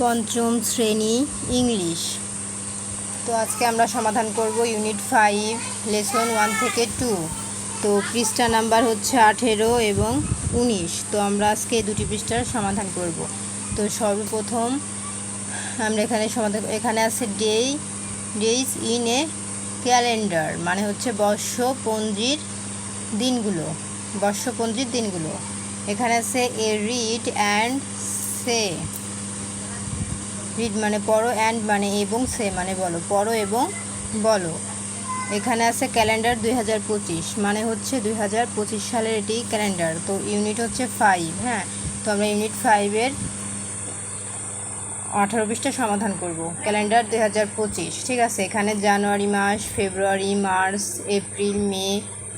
পঞ্চম শ্রেণি ইংলিশ। তো আজকে আমরা সমাধান করব ইউনিট ফাইভ, লেসন ওয়ান থেকে টু। তো পৃষ্ঠা নাম্বার হচ্ছে আঠেরো এবং উনিশ। তো আমরা আজকে দুটি পৃষ্ঠার সমাধান করব। তো সর্বপ্রথম আমরা এখানে সমাধান এখানে আছে day days in a calendar মানে হচ্ছে বর্ষপঞ্জির দিনগুলো বর্ষপঞ্জির দিনগুলো। এখানে আছে A read and say. Read মানে পড়ো অ্যান্ড মানে এবং সে মানে বলো। পড়ো এবং বলো। এখানে আছে ক্যালেন্ডার দুই হাজার পঁচিশ মানে হচ্ছে দুই হাজার পঁচিশ সালের এটি ক্যালেন্ডার তো ইউনিট হচ্ছে ফাইভ হ্যাঁ? তো আমরা ইউনিট ফাইভের আঠারো পৃষ্ঠা সমাধান করব। ক্যালেন্ডার দুই হাজার পঁচিশ, ঠিক আছে? এখানে জানুয়ারি মাস, ফেব্রুয়ারি, মার্চ, এপ্রিল, মে,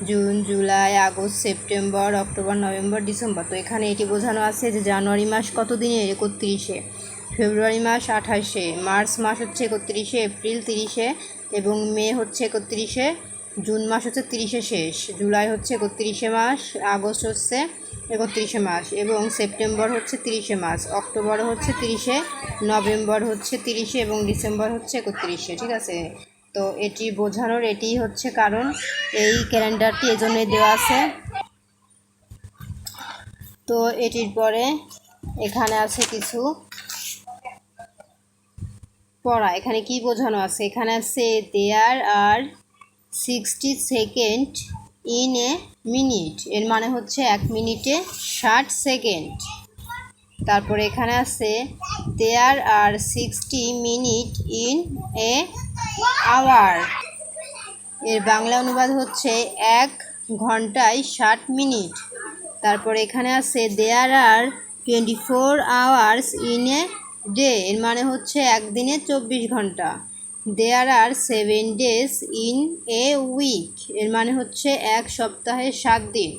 June, July, August, September, October, November, December. তো এখানে এটি বোঝানো আছে যে জানুয়ারি মাস কত দিনে একত্রিশে। ফেব্রুয়ারি মাস আঠাশে, মার্চ মাস হচ্ছে একত্রিশে এপ্রিল তিরিশে এবং মে হচ্ছে একত্রিশে, জুন মাস হচ্ছে তিরিশে শেষ, জুলাই হচ্ছে একত্রিশে মাস, আগস্ট হচ্ছে একত্রিশে মাস এবং সেপ্টেম্বর হচ্ছে তিরিশে মাস, অক্টোবর হচ্ছে তিরিশে, নভেম্বর হচ্ছে তিরিশে এবং ডিসেম্বর হচ্ছে একত্রিশে, ঠিক আছে? তো এটি বোঝানোর এটি হচ্ছে কারণ, এই ক্যালেন্ডারটি এজন্যই দেওয়া আছে। তো এটির পরে এখানে আছে কিছু পড়া, এখানে কি বোঝানো আছে? এখানে আছে there are sixty second in a minute এর মানে হচ্ছে এক মিনিটে ষাট সেকেন্ড তারপরে এখানে আছে there are sixty minute in a hour এর বাংলা অনুবাদ হচ্ছে, এক ঘন্টায় ষাট মিনিট. তারপরে এখানে আছে there are twenty four hours in a day, এর মানে হচ্ছে একদিনে চব্বিশ ঘণ্টা। There are seven days in a week এর মানে হচ্ছে এক সপ্তাহে সাত দিন।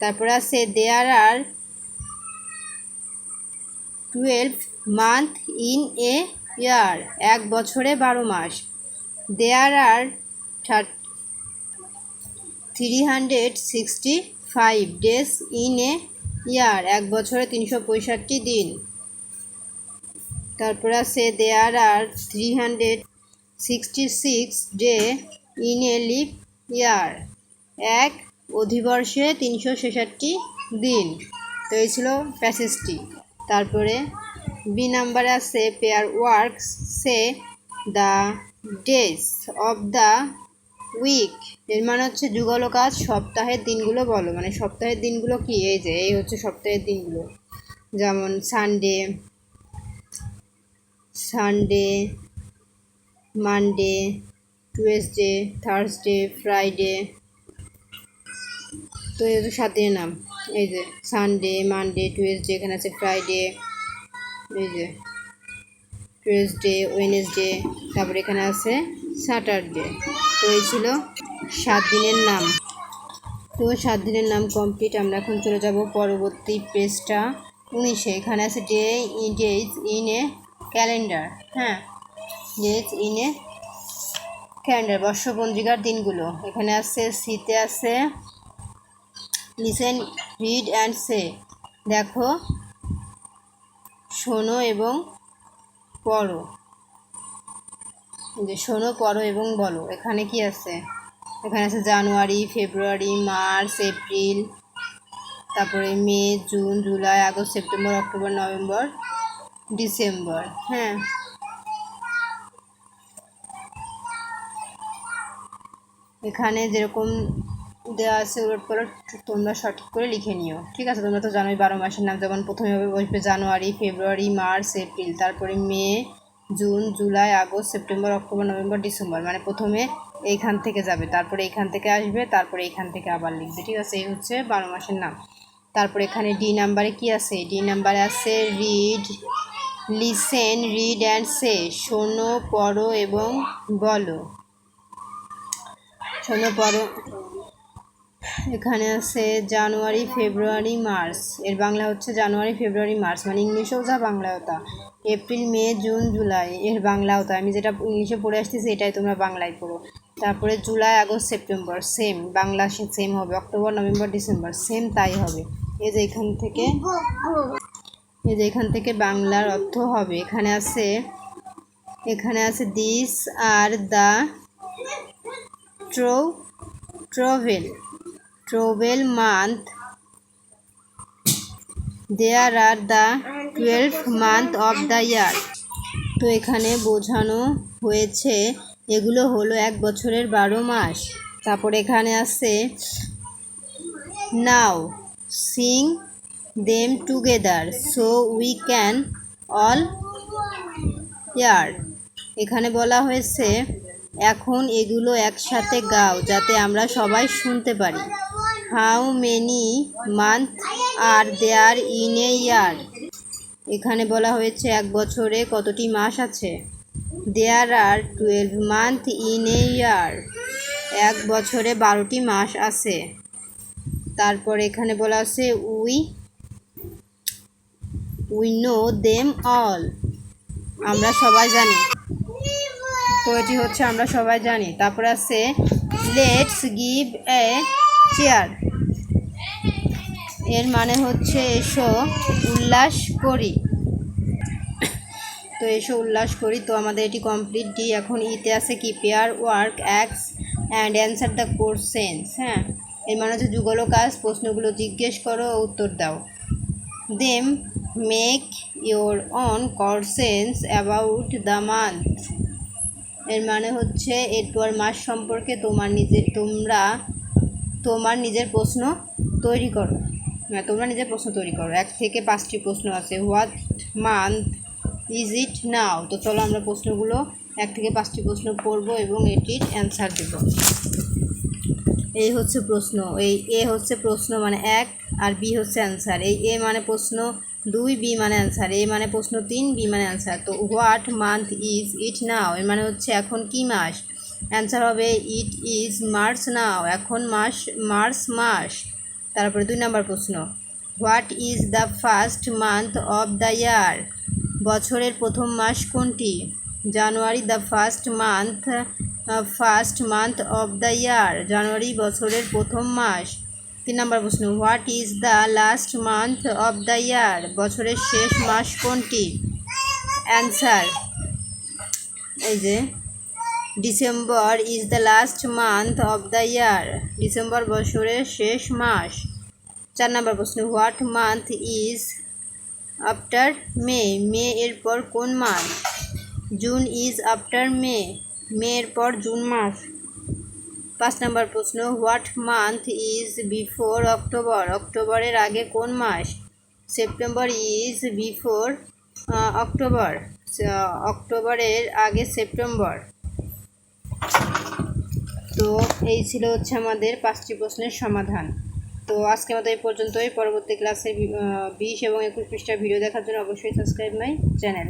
তারপর আছে there are twelve month in a year এক বছরে বারো মাস। There are three hundred sixty five days in a year এক বছরে তিনশো পঁয়ষট্টি দিন। তারপর আছে there are three hundred sixty six day in a leap year এক, অধিবর্ষে তিনশো ছেষট্টি দিন। তো এই ছিল প্যাসেজটি। তারপরে বি নাম্বারে আছে pair works say the days of the week এর মানে হচ্ছে যুগল কাজ সপ্তাহের দিনগুলো বলো। মানে সপ্তাহের দিনগুলো কি? এই যে, এই হচ্ছে সপ্তাহের দিনগুলো। যেমন Sunday Sunday, Monday, Tuesday, Thursday, Friday. তো এই সাত দিনের নাম। এই যে সানডে, মানডে, টুয়েসডে, এখানে আছে ফ্রাইডে। এই যে টুয়েসডে ওয়েনেসডে তারপরে এখানে আছে স্যাটারডে। তো এই ছিল সাত দিনের নাম। তো সাত দিনের নাম কমপ্লিট। আমরা এখন চলে যাব পরবর্তী পেজটা। উনিশে, এখানে আছে day days in, a calendar হ্যাঁ। ডেজ ইন এ ক্যালেন্ডার বর্ষপঞ্জিকার দিনগুলো। এখানে আছে, শীতে আছে। লিসেন রিড অ্যান্ড সে দেখো, শোনো এবং পড়ো। যে শোনো, পড়ো এবং বলো। এখানে কি আছে? এখানে আছে জানুয়ারি, ফেব্রুয়ারি, মার্চ, এপ্রিল। তারপরে মে, June, July, August, September, October, November. December হ্যাঁ। এখানে যেরকম দেওয়া আছে ওলট পালট তোমরা সঠিক করে লিখে নিও। ঠিক আছে, তোমরা তো জানোই বারো মাসের নাম, যেমন প্রথমে বসবে জানুয়ারি, ফেব্রুয়ারি, মার্চ, এপ্রিল, তারপরে মে, June, July, August, September, October, November, December মানে প্রথমে এইখান থেকে যাবে, তারপরে এইখান থেকে আসবে, তারপরে এইখান থেকে আবার লিখবে, ঠিক আছে? এই হচ্ছে বারো মাসের নাম। তারপরে এখানে ডি নাম্বারে কি আছে? ডি নাম্বারে আছে read listen, read and say. শোনো, পড়ো এবং বলো। শোনো, পড়ো। এখানে আছে জানুয়ারি, ফেব্রুয়ারি, মার্চ। এর বাংলা হচ্ছে জানুয়ারি, ফেব্রুয়ারি, মার্চ। মানে ইংলিশেও যা বাংলাও তা। এপ্রিল, মে, জুন, জুলাই এর বাংলাও তা। আমি যেটা ইংলিশে পড়ে আসতেছি এটাই তোমরা বাংলায় পড়ো। তারপরে July, August, September. Same, Bangla same হবে। October, November, December. সেম তাই হবে। এই যে এখান থেকে এই যে এখান থেকে বাংলার অর্থ হবে। এখানে আছে এখানে আছে this are the ট্রো twelve twelve month there are the twelve month of the year তো এখানে বোঝানো হয়েছে, এগুলো হলো এক বছরের বারো মাস। তারপর এখানে আছে now sing them together so we can all year এখানে বলা হয়েছে, এখন এগুলো একসাথে গাও যাতে আমরা সবাই শুনতে পারি। How many month are there in a year এখানে বলা হয়েছে, এক বছরে কতটি মাস আছে? There are twelve month in a year এক বছরে বারোটি মাস আছে। তারপর এখানে বলা আছে we we know them all আমরা সবাই জানি। তো এটি হচ্ছে আমরা সবাই জানি। তারপর আছে লেটস গিভ এ চেয়ারের মানে হচ্ছে এসো, উল্লাস করি। তো এসো, উল্লাস করি। তো আমাদের এটি কমপ্লিট ডি এখন ইতে আছে কি? পেয়ার ওয়ার্ক অ্যাক্স অ্যান্ড অ্যান্সার দ্য কোশ্চেন্স হ্যাঁ এর মানে হচ্ছে যুগল কাজ, প্রশ্নগুলো জিজ্ঞেস করো, উত্তর দাও। Them make your own questions about the month এর মানে হচ্ছে এরপর মাস সম্পর্কে তোমার নিজের, তোমরা তোমার নিজের প্রশ্ন তৈরি করো। হ্যাঁ তোমরা নিজের প্রশ্ন তৈরি করো। এক থেকে পাঁচটি প্রশ্ন আছে। What month is it now তো চলো আমরা প্রশ্নগুলো এক থেকে পাঁচটি প্রশ্ন পড়ব এবং এটির অ্যান্সার দেব। এই হচ্ছে প্রশ্ন। এই এ হচ্ছে প্রশ্ন মানে এক আর বি হচ্ছে অ্যান্সার এই এ মানে প্রশ্ন দুই বি মানে অ্যান্সার এ মানে প্রশ্ন তিন বি মানে অ্যান্সার তো what month is it now এর মানে হচ্ছে এখন কি মাস? অ্যান্সার হবে ইট ইজ মার্চ নাও এখন মাস মার্চ মাস। তারপরে দুই নম্বর প্রশ্ন what is the first month of the year বছরের প্রথম মাস কোনটি? January the first month first month of the year January বছরের প্রথম মাস। তিন নম্বর প্রশ্ন what is the last month of the year বছরের শেষ মাস কোনটি? অ্যান্সার এই যে December is the last month of the year December বছরের শেষ মাস। চার নম্বর প্রশ্ন what month is after May মে এর পর কোন মাস? জুন ইজ আফটার মে মে এর পর জুন মাস। পাঁচ নম্বর প্রশ্ন, what month is before October? অক্টোবরের আগে কোন মাস? September is before October. অক্টোবরের আগে সেপ্টেম্বর। তো এই ছিল হচ্ছে আমাদের পাঁচটি প্রশ্নের সমাধান। তো আজকে আমাদের এই পর্যন্তই। পরবর্তী ক্লাসে বিশ এবং একুশ পৃষ্ঠার ভিডিও দেখার জন্য অবশ্যই সাবস্ক্রাইব মাই চ্যানেল।